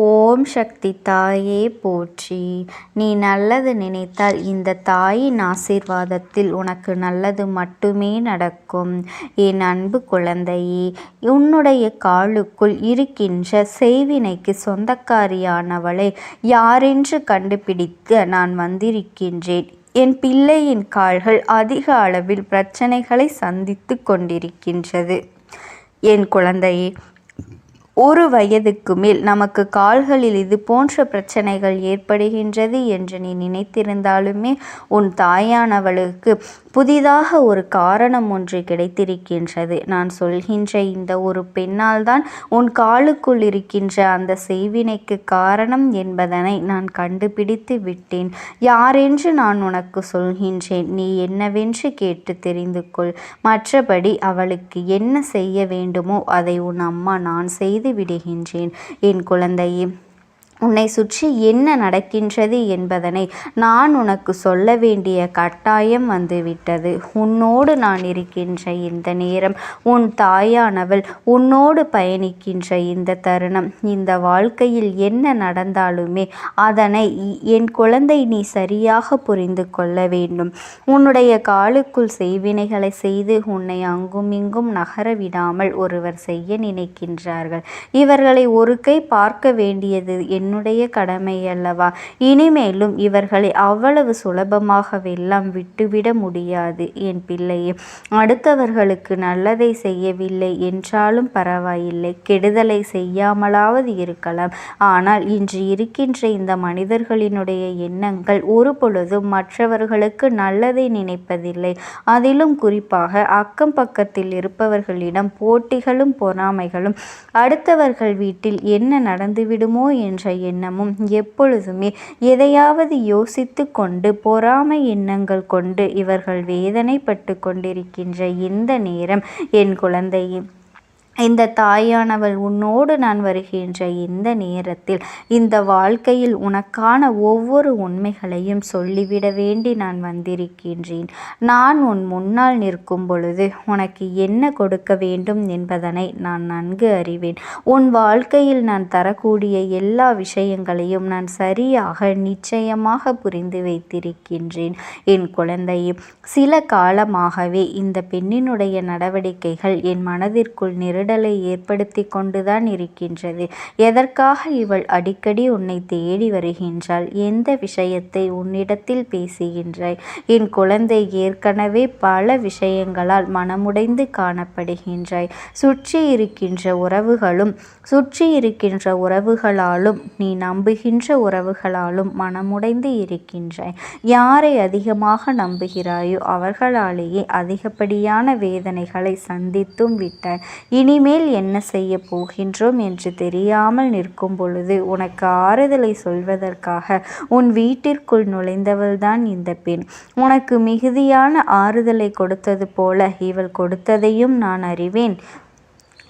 ஓம் சக்தி தாயே போற்றி. நீ நல்லது நினைத்தால் இந்த தாயின் ஆசீர்வாதத்தில் உனக்கு நல்லது மட்டுமே நடக்கும். என் அன்பு குழந்தையே உன்னுடைய காலுக்குள் இருக்கின்ற செய்வினைக்கு சொந்தக்காரியானவளை யாரென்று கண்டுபிடித்து நான் வந்திருக்கின்றேன்? என் பிள்ளையின் கால்கள் அதிக அளவில் பிரச்சனைகளை சந்தித்து கொண்டிருக்கின்றது. என் குழந்தையே ஒரு வயதுக்கு மேல் நமக்கு கால்களில் இது போன்ற பிரச்சனைகள் ஏற்படுகின்றது என்று நீ நினைத்திருந்தாலுமே உன் தாயானவளுக்கு புதிதாக ஒரு காரணம் ஒன்று கிடைத்திருக்கின்றது. நான் சொல்கின்ற இந்த ஒரு பெண்ணால் தான் உன் காலுக்குள் இருக்கின்ற அந்த செய்வினைக்கு காரணம் என்பதனை நான் கண்டுபிடித்து விட்டேன். யாரென்று நான் உனக்கு சொல்கின்றேன்? நீ என்னவென்று கேட்டு தெரிந்து கொள். மற்றபடி அவளுக்கு என்ன செய்ய வேண்டுமோ அதை உன் அம்மா நான் செய்து விடுகின்றேன். என் குழந்தையே உன்னை சுற்றி என்ன நடக்கின்றது என்பதனை நான் உனக்கு சொல்ல வேண்டிய கட்டாயம் வந்துவிட்டது. உன்னோடு நான் இருக்கின்ற இந்த நேரம் உன் தாயானவள் உன்னோடு பயணிக்கின்ற இந்த தருணம் இந்த வாழ்க்கையில் என்ன நடந்தாலுமே அதனை என் குழந்தை நீ சரியாக புரிந்து கொள்ள வேண்டும். உன்னுடைய காலுக்குள் செய்வினைகளை செய்து உன்னை அங்கும் இங்கும் நகர விடாமல் ஒருவர் செய்ய நினைக்கின்றார்கள். இவர்களை ஒரு கை பார்க்க வேண்டியது என் என்னுடைய கடமை அல்லவா? இனிமேலும் இவர்களை அவ்வளவு சுலபமாகவெல்லாம் விட்டுவிட முடியாது என் பிள்ளையே. அடுத்தவர்களுக்கு நல்லதை செய்யவில்லை என்றாலும் பரவாயில்லை. கெடுதலை செய்யாமலாவது இருக்கலாம். ஆனால் இன்று இருக்கின்ற இந்த மனிதர்களினுடைய எண்ணங்கள் ஒரு பொழுதும் மற்றவர்களுக்கு நல்லதை நினைப்பதில்லை. அதிலும் குறிப்பாக அக்கம் பக்கத்தில் இருப்பவர்களிடம் போட்டிகளும் பொறாமைகளும் அடுத்தவர்கள் வீட்டில் என்ன நடந்துவிடுமோ என்ற எண்ணமும் எப்பொழுதுமே எதையாவது யோசித்து கொண்டு பொறாமை எண்ணங்கள் கொண்டு இவர்கள் வேதனைப்பட்டு கொண்டிருக்கின்ற இந்த நேரம் என் குழந்தையின் இந்த தாயானவள் உன்னோடு நான் வருகின்ற இந்த நேரத்தில் இந்த வாழ்க்கையில் உனக்கான ஒவ்வொரு உண்மைகளையும் சொல்லிவிட வேண்டி நான் வந்திருக்கின்றேன். நான் உன் முன்னால் நிற்கும் பொழுது உனக்கு என்ன கொடுக்க வேண்டும் என்பதனை நான் நன்கு அறிவேன். உன் வாழ்க்கையில் நான் தரக்கூடிய எல்லா விஷயங்களையும் நான் சரியாக நிச்சயமாக புரிந்து வைத்திருக்கின்றேன். என் குழந்தையே சில காலமாகவே இந்த பெண்ணினுடைய நடவடிக்கைகள் என் மனதிற்குள் நிறு நெருடலை ஏற்படுத்தி கொண்டுதான் இருக்கின்றது. எதற்காக இவள் அடிக்கடி உன்னை தேடி வருகின்றாள்? எந்த விஷயத்தை உன்னிடத்தில் பேசுகின்றாய்? என் குழந்தை ஏற்கனவே பல விஷயங்களால் மனமுடைந்து காணப்படுகின்றாய். சுற்றி இருக்கின்ற உறவுகளும் சுற்றி இருக்கின்ற உறவுகளாலும் நீ நம்புகின்ற உறவுகளாலும் மனமுடைந்து இருக்கின்றாய். யாரை அதிகமாக நம்புகிறாயோ அவர்களாலேயே அதிகப்படியான வேதனைகளை சந்தித்தும் விட்டாய். இனி இனிமேல் என்ன செய்ய போகின்றோம் என்று தெரியாமல் நிற்கும் பொழுது உனக்கு ஆறுதலை சொல்வதற்காக உன் வீட்டிற்குள் நுழைந்தவள்தான் இந்த பெண். உனக்கு மிகுதியான ஆறுதலை கொடுத்தது போல இவள் கொடுத்ததையும் நான் அறிவேன்.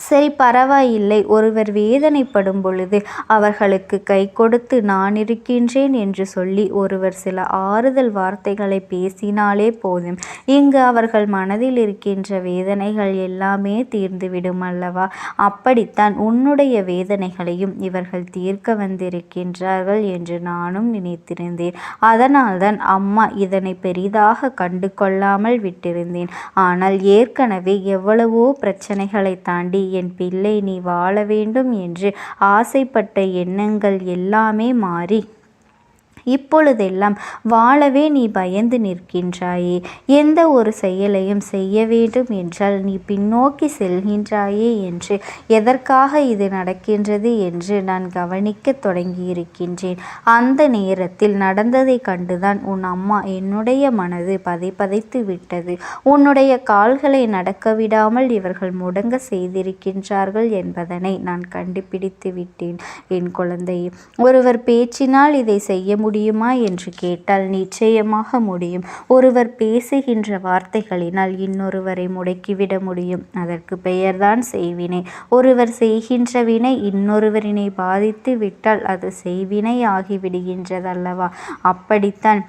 சரி பரவாயில்லை. ஒருவர் வேதனைப்படும் பொழுது அவர்களுக்கு கை கொடுத்து நான் இருக்கின்றேன் என்று சொல்லி ஒருவர் சில ஆறுதல் வார்த்தைகளை பேசினாலே போதும். இங்கு அவர்கள் மனதில் இருக்கின்ற வேதனைகள் எல்லாமே தீர்ந்துவிடும் அல்லவா? அப்படித்தான் உன்னுடைய வேதனைகளையும் இவர்கள் தீர்க்க வந்திருக்கின்றார்கள் என்று நானும் நினைத்திருந்தேன். அதனால்தான் அம்மா இதனை பெரிதாக கண்டு கொள்ளாமல் விட்டிருந்தேன். ஆனால் ஏற்கனவே எவ்வளவோ பிரச்சனைகளை தாண்டி என் பிள்ளை நீ வாழ வேண்டும் என்று ஆசைப்பட்ட எண்ணங்கள் எல்லாமே மாறி இப்பொழுதெல்லாம் வாழவே நீ பயந்து நிற்கின்றாயே. எந்த ஒரு செயலையும் செய்ய வேண்டும் என்றால் நீ பின்னோக்கி செல்கின்றாயே என்று எதற்காக இது நடக்கின்றது என்று நான் கவனிக்க தொடங்கியிருக்கின்றேன். அந்த நேரத்தில் நடந்ததை கண்டுதான் உன் அம்மா என்னுடைய மனது பதை பதைத்து விட்டது. உன்னுடைய கால்களை நடக்க விடாமல் இவர்கள் முடங்க செய்திருக்கின்றார்கள் என்பதனை நான் கண்டுபிடித்து விட்டேன். என் குழந்தை ஒருவர் பேச்சினால் இதை செய்ய முடியும் முடியுமா என்று கேட்டால் நிச்சயமாக முடியும். ஒருவர் பேசுகின்ற வார்த்தைகளினால் இன்னொருவரை முடக்கிவிட முடியும். அதற்கு பெயர்தான் செய்வினை. ஒருவர் செய்கின்ற வினை இன்னொருவரினை பாதித்து விட்டால் அது செய்வினை ஆகிவிடுகின்றதல்லவா? அப்படித்தான்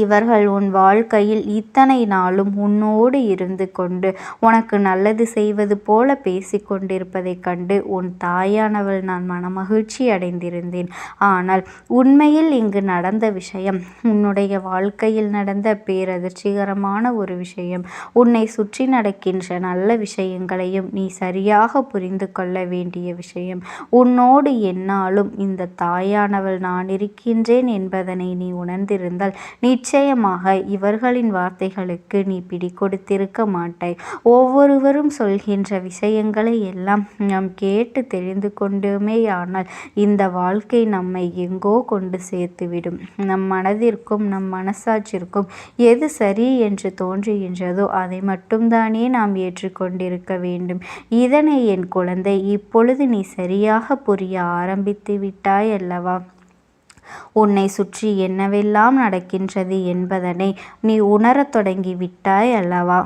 இவர்கள் உன் வாழ்க்கையில் இத்தனை நாளும் உன்னோடு இருந்து கொண்டு உனக்கு நல்லது செய்வது போல பேசிக்கொண்டிருப்பதைக் கண்டு உன் தாயானவள் நான் மனமகிழ்ச்சி அடைந்திருந்தேன். ஆனால் உண்மையில் இங்கு நடந்த விஷயம் உன்னுடைய வாழ்க்கையில் நடந்த பேரதிர்ச்சிகரமான ஒரு விஷயம் உன்னை சுற்றி நடக்கின்ற நல்ல விஷயங்களையும் நீ சரியாக புரிந்து கொள்ள வேண்டிய விஷயம். உன்னோடு என்னாலும் இந்த தாயானவள் நான் இருக்கின்றேன் என்பதனை நீ உணர்ந்திருந்தால் நிச்சயமாக இவர்களின் வார்த்தைகளுக்கு நீ பிடி கொடுத்திருக்க மாட்டாய். ஒவ்வொருவரும் சொல்கின்ற விஷயங்களை எல்லாம் நாம் கேட்டு தெரிந்து கொண்டுமேயானால் இந்த வாழ்க்கை நம்மை எங்கோ கொண்டு சேர்த்துவிடும். நம் மனதிற்கும் நம் மனசாட்சிற்கும் எது சரி என்று தோன்றுகின்றதோ அதை மட்டும்தானே நாம் ஏற்றுக்கொண்டிருக்க வேண்டும். இதனை என் குழந்தை இப்பொழுது நீ சரியாக புரிய ஆரம்பித்து விட்டாய் அல்லவா உன்னை சுற்றி என்னவெல்லாம் நடக்கின்றது என்பதனை நீ உணரத் தொடங்கிவிட்டாய் அல்லவா?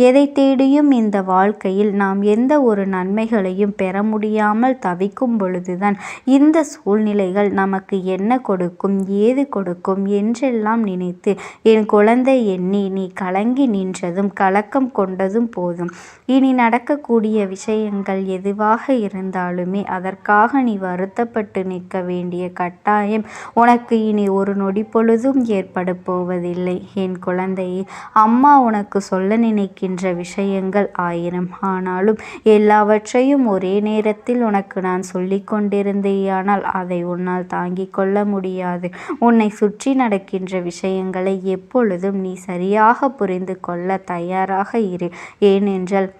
எதை தேடியும் இந்த வாழ்க்கையில் நாம் எந்த ஒரு நன்மைகளையும் பெற முடியாமல் தவிக்கும் பொழுதுதான் இந்த சூழ்நிலைகள் நமக்கு என்ன கொடுக்கும் ஏது கொடுக்கும் என்றெல்லாம் நினைத்து என் குழந்தை எண்ணி நீ கலங்கி நின்றதும் கலக்கம் கொண்டதும் போதும். இனி நடக்கக்கூடிய விஷயங்கள் எதுவாக இருந்தாலுமே அதற்காக நீ வருத்தப்பட்டு நிற்க வேண்டிய கட்டாயம் உனக்கு இனி ஒரு நொடி பொழுதும் ஏற்பட போவதில்லை. என் குழந்தையை அம்மா உனக்கு சொல்ல நினைக்கிறேன் என்ற விஷயங்கள் ஆயிரம். ஆனாலும் எல்லாவற்றையும் ஒரே நேரத்தில் உனக்கு நான் சொல்லிக் கொண்டிருந்தேயானால் அதை உன்னால் தாங்கிக் கொள்ள முடியாது. உன்னை சுற்றி நடக்கின்ற விஷயங்களை எப்பொழுதும் நீ சரியாக புரிந்து கொள்ள தயாராக இரு. ஏனென்றால்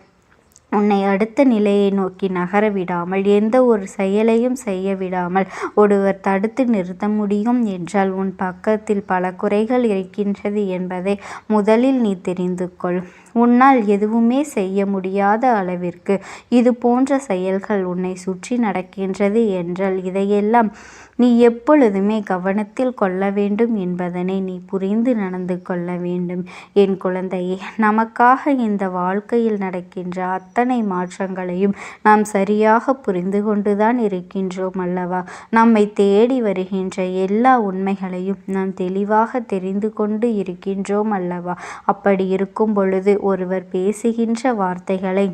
உன்னை அடுத்த நிலையை நோக்கி நகர விடாமல் எந்த ஒரு செயலையும் செய்ய விடாமல் ஒருவர் தடுத்து நிறுத்த முடியும் என்றால் உன் பக்கத்தில் பல குறைகள் இருக்கின்றது என்பதை முதலில் நீ தெரிந்து கொள். உன்னால் எதுவுமே செய்ய முடியாத அளவிற்கு இது போன்ற செயல்கள் உன்னை சுற்றி நடக்கின்றது என்றால் இதையெல்லாம் நீ எப்பொழுதுமே கவனத்தில் கொள்ள வேண்டும் என்பதனை நீ புரிந்து நடந்து கொள்ள வேண்டும். என் குழந்தையே நமக்காக இந்த வாழ்க்கையில் நடக்கின்ற அத்தனை மாற்றங்களையும் நாம் சரியாக புரிந்து கொண்டுதான் இருக்கின்றோம் அல்லவா? நம்மை தேடி வருகின்ற எல்லா உண்மைகளையும் நாம் தெளிவாக தெரிந்து கொண்டு இருக்கின்றோம் அல்லவா? அப்படி இருக்கும் பொழுது ஒருவர் பேசுகின்ற வார்த்தைகளை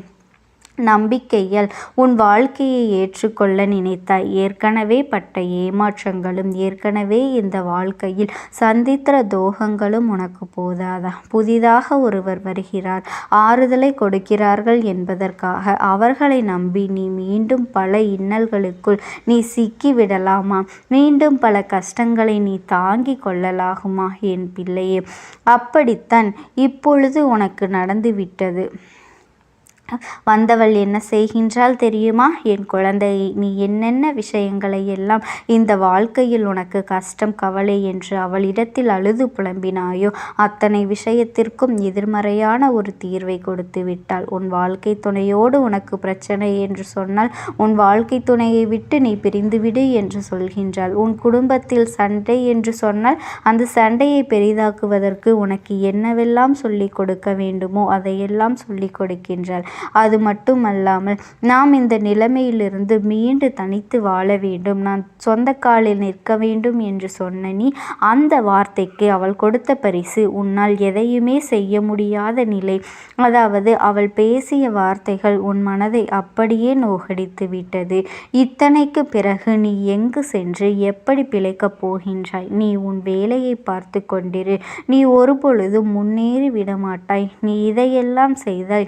நம்பிக்கையால் உன் வாழ்க்கையை ஏற்றுக்கொள்ள நினைத்தாய் ஏற்கனவே பட்ட ஏமாற்றங்களும் ஏற்கனவே இந்த வாழ்க்கையில் சந்தித்த தோகங்களும் உனக்கு போதாதா? புதிதாக ஒருவர் வருகிறார். ஆறுதலை கொடுக்கிறார்கள் என்பதற்காக அவர்களை நம்பி நீ மீண்டும் பல இன்னல்களுக்குள் நீ சிக்கி விடலாமா மீண்டும் பல கஷ்டங்களை நீ தாங்கி கொள்ளலாகுமா? என் பிள்ளையே அப்படித்தான் இப்பொழுது உனக்கு நடந்துவிட்டது. வந்தவள் என்ன செய்கின்றாள் தெரியுமா? என் குழந்தை நீ என்னென்ன விஷயங்களை எல்லாம் இந்த வாழ்க்கையில் உனக்கு கஷ்டம் கவலை என்று அவளிடத்தில் அழுது புலம்பினாயோ அத்தனை விஷயத்திற்கும் எதிர்மறையான ஒரு தீர்வை கொடுத்து விட்டாள். உன் வாழ்க்கை துணையோடு உனக்கு பிரச்சனை என்று சொன்னால் உன் வாழ்க்கை துணையை விட்டு நீ பிரிந்துவிடு என்று சொல்கின்றாள். உன் குடும்பத்தில் சண்டை என்று சொன்னால் அந்த சண்டையை பெரிதாக்குவதற்கு உனக்கு என்னவெல்லாம் சொல்லிக் கொடுக்க வேண்டுமோ அதையெல்லாம் சொல்லிக் கொடுக்கின்றாள். அது மட்டுமல்லாமல் நாம் இந்த நிலைமையிலிருந்து மீண்டு தனித்து வாழ வேண்டும். நான் சொந்த காலில் நிற்க வேண்டும் என்று சொன்ன நீ அந்த வார்த்தைக்கு அவள் கொடுத்த பரிசு உன்னால் எதையுமே செய்ய முடியாத நிலை. அதாவது அவள் பேசிய வார்த்தைகள் உன் மனதை அப்படியே நோகடித்து விட்டது. இத்தனைக்கு பிறகு நீ எங்கு சென்று எப்படி பிழைக்கப் போகின்றாய்? நீ உன் வேலையை பார்த்து கொண்டிரு. நீ ஒருபொழுதும் முன்னேறி விடமாட்டாய். நீ இதையெல்லாம் செய்தாய்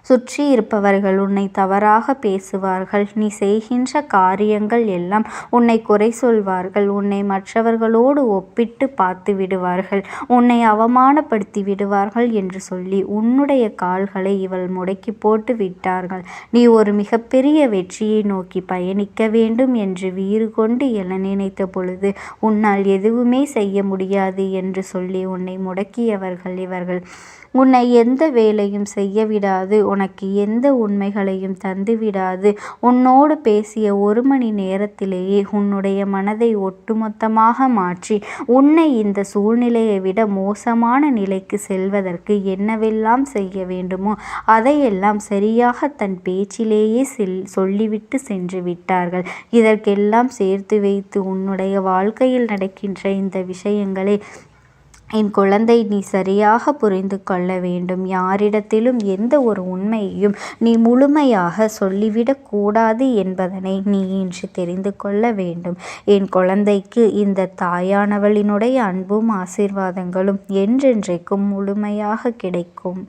சுற்றி இருப்பவர்கள் உன்னை தவறாக பேசுவார்கள். நீ செய்கின்ற காரியங்கள் எல்லாம் உன்னை குறை சொல்வார்கள். உன்னை மற்றவர்களோடு ஒப்பிட்டு பார்த்து விடுவார்கள். உன்னை அவமானப்படுத்தி விடுவார்கள் என்று சொல்லி உன்னுடைய கால்களை இவள் முடக்கி போட்டு விட்டார்கள். நீ ஒரு மிகப்பெரிய வெற்றியை நோக்கி பயணிக்க வேண்டும் என்று வீறு கொண்டு என நினைத்த பொழுது உன்னால் எதுவுமே செய்ய முடியாது என்று சொல்லி உன்னை முடக்கியவர்கள் இவர்கள். உன்னை எந்த வேலையும் செய்ய விடாது. உனக்கு எந்த உண்மைகளையும் தந்துவிடாது. உன்னோடு பேசிய ஒரு மணி நேரத்திலேயே உன்னுடைய மனதை ஒட்டுமொத்தமாக மாற்றி உன்னை இந்த சூழ்நிலையை விட மோசமான நிலைக்கு செல்வதற்கு என்னவெல்லாம் செய்ய வேண்டுமோ அதையெல்லாம் சரியாக தன் பேச்சிலேயே செல் சொல்லிவிட்டு சென்று விட்டார்கள். இதற்கெல்லாம் சேர்த்து வைத்து உன்னுடைய வாழ்க்கையில் நடக்கின்ற இந்த விஷயங்களை என் குழந்தை நீ சரியாக புரிந்து கொள்ள வேண்டும். யாரிடத்திலும் எந்த ஒரு உண்மையையும் நீ முழுமையாக சொல்லிவிடக்கூடாது என்பதனை நீ இன்று தெரிந்து கொள்ள வேண்டும். என் குழந்தைக்கு இந்த தாயானவளினுடைய அன்பும் ஆசீர்வாதங்களும் என்றென்றைக்கும் முழுமையாக கிடைக்கும்.